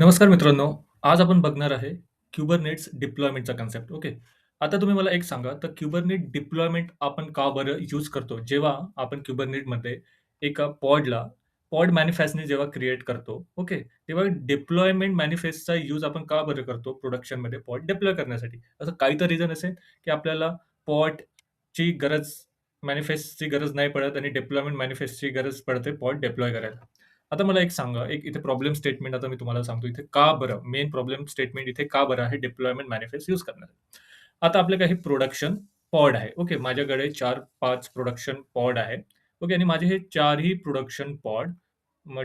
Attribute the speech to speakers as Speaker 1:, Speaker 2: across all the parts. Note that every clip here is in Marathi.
Speaker 1: नमस्कार मित्रांनो. आज आपण बघणार आहे Kubernetes डिप्लॉयमेंटचा कन्सेप्ट. ओके. आता तुम्ही मला एक सांगा, तर Kubernetes डिप्लॉयमेंट आपण का बरं यूज करतो? जेव्हा आपण Kubernetesमध्ये एका पॉडला पॉड मॅनिफेस्टने जेव्हा क्रिएट करतो, ओके. तेव्हा डिप्लॉयमेंट मॅनिफेस्टचा यूज आपण का बरं करतो प्रोडक्शनमध्ये पॉड डिप्लॉय करण्यासाठी? असं काही तर रिझन असेल, की आपल्याला पॉडची गरज मॅनिफेस्टची गरज नाही पडत आणि डिप्लॉयमेंट मॅनिफेस्टची गरज पडते पॉड डिप्लॉय करायला. आता मला एक सांगा, एक इथे प्रॉब्लेम स्टेटमेंट आता मी तुम्हाला सांगतो इथे का बरं मेन प्रॉब्लेम स्टेटमेंट इथे का बरं आहे डिप्लॉयमेंट मॅनिफेस्ट यूज करणार आता आपले काही प्रोडक्शन पॉड आहे. ओके. माझ्याकडे 4-5 प्रोडक्शन पॉड आहे. ओके. आणि माझे हे चारही प्रोडक्शन पॉड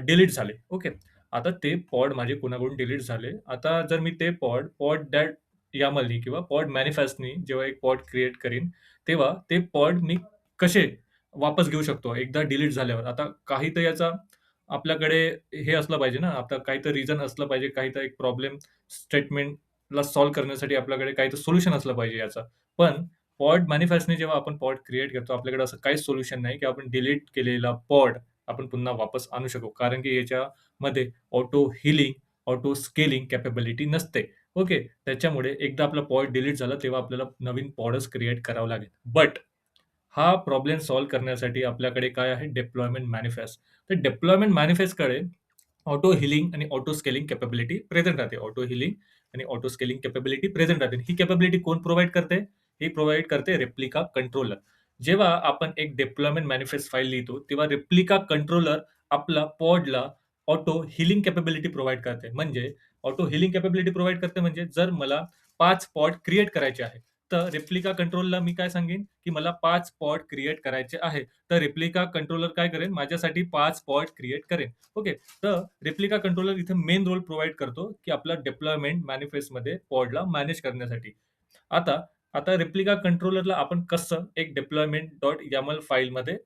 Speaker 1: डिलीट झाले. ओके. आता ते पॉड माझे कोणाकडून डिलीट झाले. आता जर मी ते पॉड पॉड डॅट यामलनी किंवा पॉड मॅनिफेस्टनी जेव्हा एक पॉड क्रिएट करीन, तेव्हा ते पॉड मी कसे वापस घेऊ शकतो एकदा डिलीट झाल्यावर. आता काही तर याचा आपल्याकडे हे असलं पाहिजे ना, आता काही तर रिझन असलं पाहिजे, काही तर एक प्रॉब्लेम स्टेटमेंटला सॉल्व्ह करण्यासाठी आपल्याकडे काही तर सोल्युशन असलं पाहिजे याचं. पण पॉड मॅनिफेस्टने जेव्हा आपण पॉड क्रिएट करतो, आपल्याकडे असं काहीच सोल्युशन नाही, की आपण डिलीट केलेला पॉड आपण पुन्हा वापस आणू शकू. कारण की याच्यामध्ये auto healing, auto scaling capability नसते. ओके. त्याच्यामुळे एकदा आपला पॉड डिलीट झाला, तेव्हा आपल्याला नवीन पॉडच क्रिएट करावं लागेल. बट हा प्रॉब्लेम सॉल्व्ह करण्यासाठी आपल्याकडे काय आहे डिप्लॉयमेंट मॅनिफेस्ट. तर डिप्लॉयमेंट मॅनिफेस्टकडे ऑटो हिलिंग आणि ऑटो स्केलिंग कॅपेबिलिटी प्रेझेंट राहते. ऑटो हिलिंग आणि ऑटो स्केलिंग कॅपेबिलिटी प्रेझेंट राहते. ही कॅपेबिलिटी कोण प्रोव्हाइड करते? ही प्रोव्हाइड करते रेप्लिका कंट्रोलर. जेव्हा आपण एक डिप्लॉयमेंट मॅनिफेस्ट फाईल लिहितो, तेव्हा रेप्लिका कंट्रोलर आपला पॉडला ऑटो हिलिंग कॅपेबिलिटी प्रोव्हाइड करते. म्हणजे ऑटो हिलिंग कॅपेबिलिटी प्रोव्हाइड करते म्हणजे जर मला पाच पॉड क्रिएट करायचे आहे, तर रेप्लिका कंट्रोलला मी काय सांगेन, की मला पाच पॉट क्रिएट करायचे आहे. तर रेप्लिका कंट्रोलर काय करेन माझ्यासाठी पाच पॉट क्रिएट करेन ओके. तर रेप्लिका कंट्रोलर इथे मेन रोल प्रोव्हाइड करतो, की आपला डिप्लॉयमेंट मॅनिफेस्टमध्ये पॉडला मॅनेज करण्यासाठी. आता आता रेप्लिका कंट्रोलरला आपण कसं एक डिप्लॉयमेंट डॉट यामल फाईलमध्ये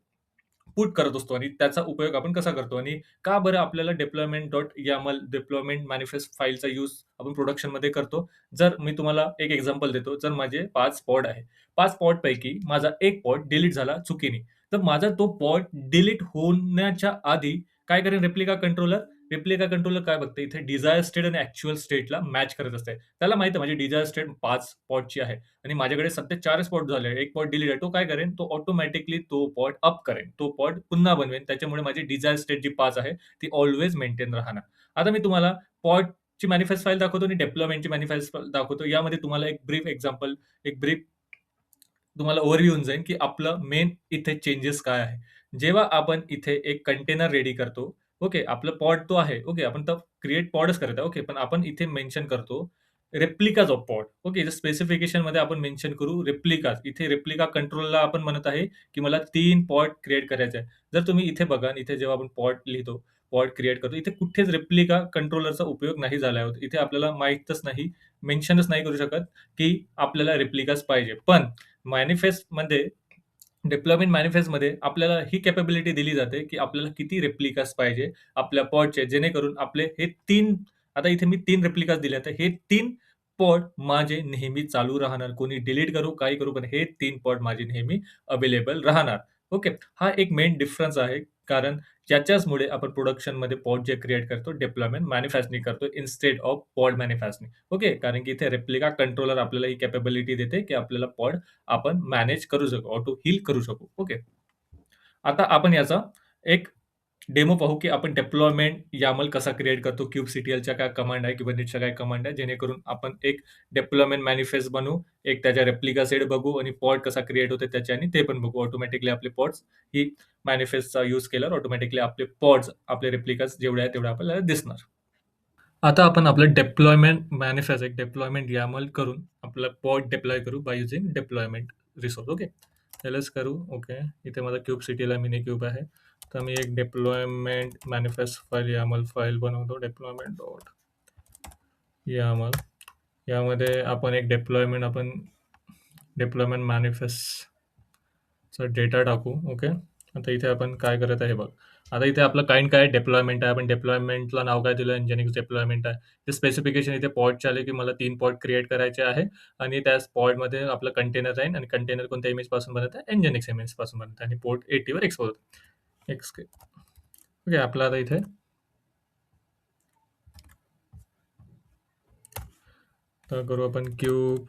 Speaker 1: पुट करत असतो आणि त्याचा उपयोग आपण कसा करतो आणि का बरं आपल्याला deployment dot YAML deployment manifest फाइलचा use आपण प्रोडक्शनमध्ये करतो. जर मी तुम्हाला एक एक्झाम्पल देतो. जर माझे पाच पॉड आहे. पाच पॉडपैकी माझा एक पॉड डिलीट झाला चुकीने. तर माझा तो पॉड डिलीट होण्याच्या आधी काय करेन रेप्लिका कंट्रोलर? रेप्लिका कंट्रोलर काय बघते इथे डिझायर स्टेट आणि ऍक्च्युअल स्टेटला मॅच करत असते. त्याला माहिती आहे माझी डिझायर स्टेट पाच पॉटची आहे आणि माझ्याकडे सध्या चार स्पॉट झाले. एक पॉट डिलीट आहे. तो काय करेन तो ऑटोमॅटिकली तो पॉट अप करेन तो पॉट पुन्हा बनवेन त्याच्यामुळे माझी डिझायर स्टेट जी पाच आहे, ती ऑल्वेज मेंटेन राहणार. आता मी तुम्हाला पॉडची मॅनिफेस्ट फाइल दाखवतो आणि डेप्लॉयमेंटची मॅनिफेस्ट फाईल दाखवतो. यामध्ये तुम्हाला एक ब्रीफ एक्झाम्पल, एक ब्रीफ तुम्हाला ओव्हरव्ह्यू येऊन जाईल, की आपलं मेन इथे चेंजेस काय आहे. जेव्हा आपण इथे एक कंटेनर रेडी करतो. ओके. आपला पॉड तो आहे. ओके. आपण तर क्रिएट पॉडच करत आहे. ओके. पण आपण इथे मेन्शन करतो रेप्लिकाज ऑफ पॉड. ओके. जर स्पेसिफिकेशनमध्ये आपण मेन्शन करू रेप्लिकाज. इथे रेप्लिका कंट्रोलला आपण म्हणत आहे, की मला 3 पॉड क्रिएट करायचे आहे. जर तुम्ही इथे बघा इथे जेव्हा आपण पॉड लिहितो, पॉड क्रिएट करतो, इथे कुठेच रेप्लिका कंट्रोलरचा उपयोग नाही झाला आहे. इथे आपल्याला माहीतच नाही, मेन्शनच नाही करू शकत, की आपल्याला रेप्लिकाज पाहिजे. पण मॅनिफेस्टमध्ये डिप्लॉयमेंट मॅनिफेस्टमध्ये आपल्याला ही कॅपेबिलिटी दिली जाते, की आपल्याला किती रेप्लिकास पाहिजे आपल्या पॉडचे जेणेकरून आपले हे तीन आता इथे मी तीन रेप्लिकास दिले. तर हे तीन पॉड माझे नेहमी चालू राहणार. कोणी डिलीट करू, काही करू, पण हे तीन पॉड माझे नेहमी अवेलेबल राहणार. ओके. हा एक मेन डिफरन्स आहे. कारण ज्याच्याचमुळे आपण प्रोडक्शनमध्ये पॉड जे क्रिएट करतो डिप्लॉयमेंट मॅन्युफॅक्चरिंग करतो instead of pod manufacturing okay. कारण की इथे रेप्लिका कंट्रोलर आपल्याला ही कॅपेबिलिटी देते, की आपल्याला पॉड आपण मॅनेज करू शकू, ऑटो हील करू शकू. ओके. आता आपण याचा एक डेमो पाहू, की आपण डेप्लॉयमेंट यामल कसा क्रिएट करतो. क्यूब सीटीएलच्या काय कमांड आहे, Kubernetesच्या काय कमांड आहे, जेणेकरून आपण एक डेप्लॉयमेंट मॅनिफेस्ट बनवू. एक त्याच्या रेप्लिका सेट बघू आणि पॉड कसा क्रिएट होते त्याचे आणि ते पण बघू. ऑटोमॅटिकली आपले पॉट्स ही मॅनिफेस्टचा यूज केल्यावर ऑटोमॅटिकली आपले पॉड्स, आपले रेप्लिकाज जेवढे आहे तेवढे आपल्याला दिसणार. आता आपण आपलं डेप्लॉयमेंट मॅनिफेस्ट एक डेप्लॉयमेंट यामल करून आपला पॉड डेप्लॉय करू by using deployment resource. Okay. त्यालाच करू. ओके. इथे माझा क्यूब सिटीला मिनी क्यूब आहे. तर मी एक deployment manifest file YAML file बनवतो डिप्लॉयमेंट डॉट यामल यामध्ये आपण एक डिप्लॉयमेंट आपण डिप्लॉयमेंट मॅनिफेस्टचा डेटा टाकू. ओके. आता इथे आपण काय करत आहे बघ. आता इथे आपलं काइंड काय डेप्लॉयमेंट डिप्लॉयमेंट आहे. आपण डिप्लॉयमेंटला नाव काय दिलं Nginx डिप्लॉयमेंट आहे. ते स्पेसिफिकेशन इथे पॉट आले, की मला तीन पॉट क्रिएट करायचे आहे आणि त्या पॉटमध्ये आपलं कंटेनर राहील आणि कंटेनर कोणत्या इमेजपासून बनत आहे Nginx इमेजपासून बनत आहे आणि पोर्ट एटीवर एक्सपोज होतं. X okay. आपलं आता इथे तर करू आपण क्यूब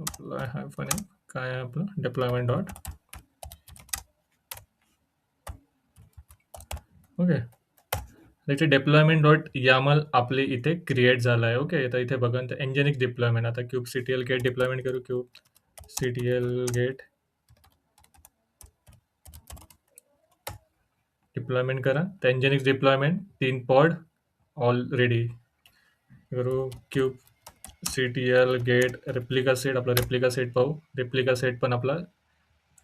Speaker 1: अप्लाय आहे काय आहे आपलं डिप्लॉयमेंट डॉट ओके त्याचे डिप्लॉयमेंट डॉट यामल आपले इथे क्रिएट झालं आहे ओके तर इथे बघा तर एंजेनिक डिप्लॉयमेंट आता cube C T L get deployment करू cube C T L get deployment करा. तर एंजेनिक डिप्लॉयमेंट तीन पॉड ऑलरेडी करू cube C T L get replica set आपला रेप्लिका सेट पाहू. रेप्लिका सेट पण आपला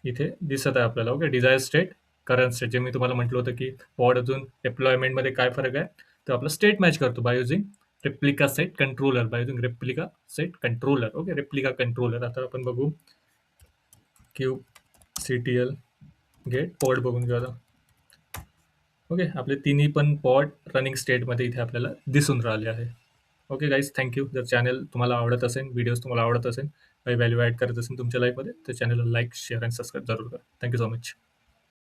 Speaker 1: इथे दिसत आहे आपल्याला. ओके डिझायर स्टेट करंट जे मी तुम्हाला म्हटलं होतं की पॉड अजून एम्प्लॉयमेंटमध्ये काय फरक आहे? तर आपलं स्टेट मॅच करतो by using replica set controller by using replica set controller okay replica controller आता आपण बघू. Q C T L get pod बघून घेऊ आता. ओके आपले तिन्ही पण पॉड रनिंग स्टेटमध्ये इथे आपल्याला दिसून राहिले आहे. ओके गाईज थँक्यू जर चॅनल तुम्हाला आवडत असेल व्हिडिओज तुम्हाला आवडत असेल काही व्हॅल्यू ॲड करत असेल तुमच्या लाईफमध्ये तर चॅनलला लाईक शेअर आणि सबस्क्राईब जरूर करा. Thank you so much